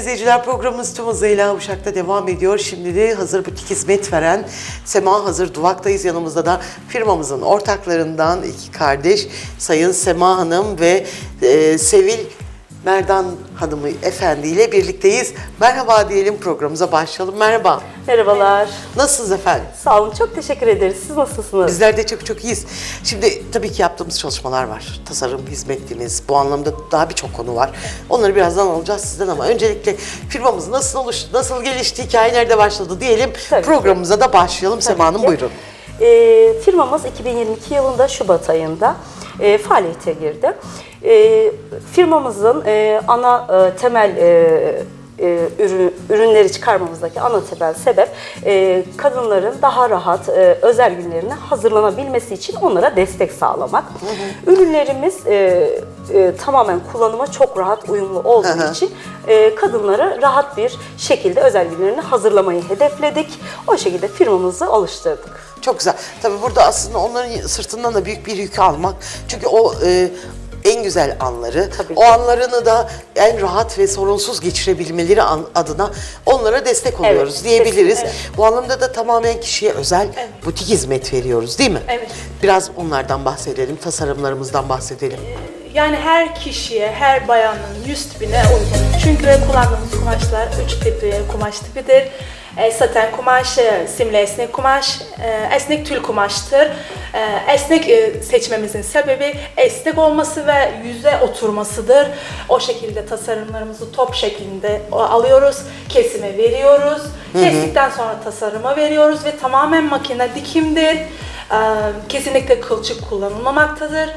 izleyiciler programımız tüm hızıyla Uşak'ta devam ediyor. Şimdi de hazır butik hizmet veren Sema Hazır Duvak'tayız. Yanımızda da firmamızın ortaklarından iki kardeş Sayın Sema Hanım ve e, Sevil Merdan Hanımı Efendi ile birlikteyiz. Merhaba diyelim programımıza başlayalım. Merhaba. Merhabalar. Nasılsınız efendim? Sağ olun. Çok teşekkür ederiz. Siz nasılsınız? Bizler de çok çok iyiyiz. Şimdi tabii ki yaptığımız çalışmalar var. Tasarım, hizmetiniz, bu anlamda daha birçok konu var. Onları birazdan alacağız sizden ama öncelikle firmamız nasıl oluştu, nasıl gelişti, hikaye nerede başladı diyelim. Tabii ki. Programımıza da başlayalım. Sema Hanım ki. buyurun. Ee, firmamız 2022 yılında Şubat ayında e, faaliyete girdi. E, firmamızın e, ana e, temel e, e, ürün, ürünleri çıkarmamızdaki ana temel sebep e, kadınların daha rahat e, özel günlerine hazırlanabilmesi için onlara destek sağlamak. Ürünlerimiz e, e, tamamen kullanıma çok rahat uyumlu olduğu Hı hı. için e, kadınları rahat bir şekilde özel günlerini hazırlamayı hedefledik. O şekilde firmamızı oluşturduk. Çok güzel. Tabii burada aslında onların sırtından da büyük bir yükü almak. Çünkü o e, en güzel anları, Tabii o ki. anlarını da en rahat ve sorunsuz geçirebilmeleri an- adına onlara destek oluyoruz Evet, diyebiliriz. kesinlikle. Bu anlamda da tamamen kişiye özel butik hizmet veriyoruz değil mi? Evet. Biraz onlardan bahsedelim, tasarımlarımızdan bahsedelim. Yani her kişiye, her bayanın yüz tipine uygun. Çünkü kullandığımız kumaşlar üç tipi kumaş tipidir. E, saten kumaş, e, simli esnek kumaş, e, esnek tül kumaştır. E, esnek e, seçmemizin sebebi esnek olması ve yüze oturmasıdır. O şekilde tasarımlarımızı top şeklinde alıyoruz, kesime veriyoruz. Kestikten sonra tasarıma veriyoruz ve tamamen makine dikimdir. E, kesinlikle kılçık kullanılmamaktadır.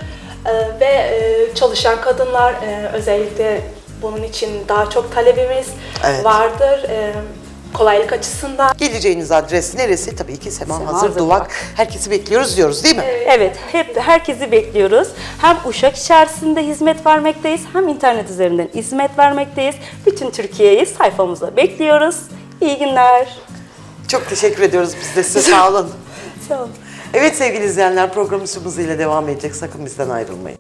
Ee, ve e, çalışan kadınlar e, özellikle bunun için daha çok talebimiz Evet. vardır. E, kolaylık açısından. Geleceğiniz adres neresi? Tabii ki Sema, Sema Hazır Hazır Duvak. Duvak. Herkesi bekliyoruz diyoruz değil mi? Evet, hep herkesi bekliyoruz. Hem Uşak içerisinde hizmet vermekteyiz, hem internet üzerinden hizmet vermekteyiz. Bütün Türkiye'yi sayfamızda bekliyoruz. İyi günler. Çok teşekkür ediyoruz biz de size. Sağ olun. Sağ olun. Evet sevgili izleyenler programımız hızıyla devam edecek. Sakın bizden ayrılmayın.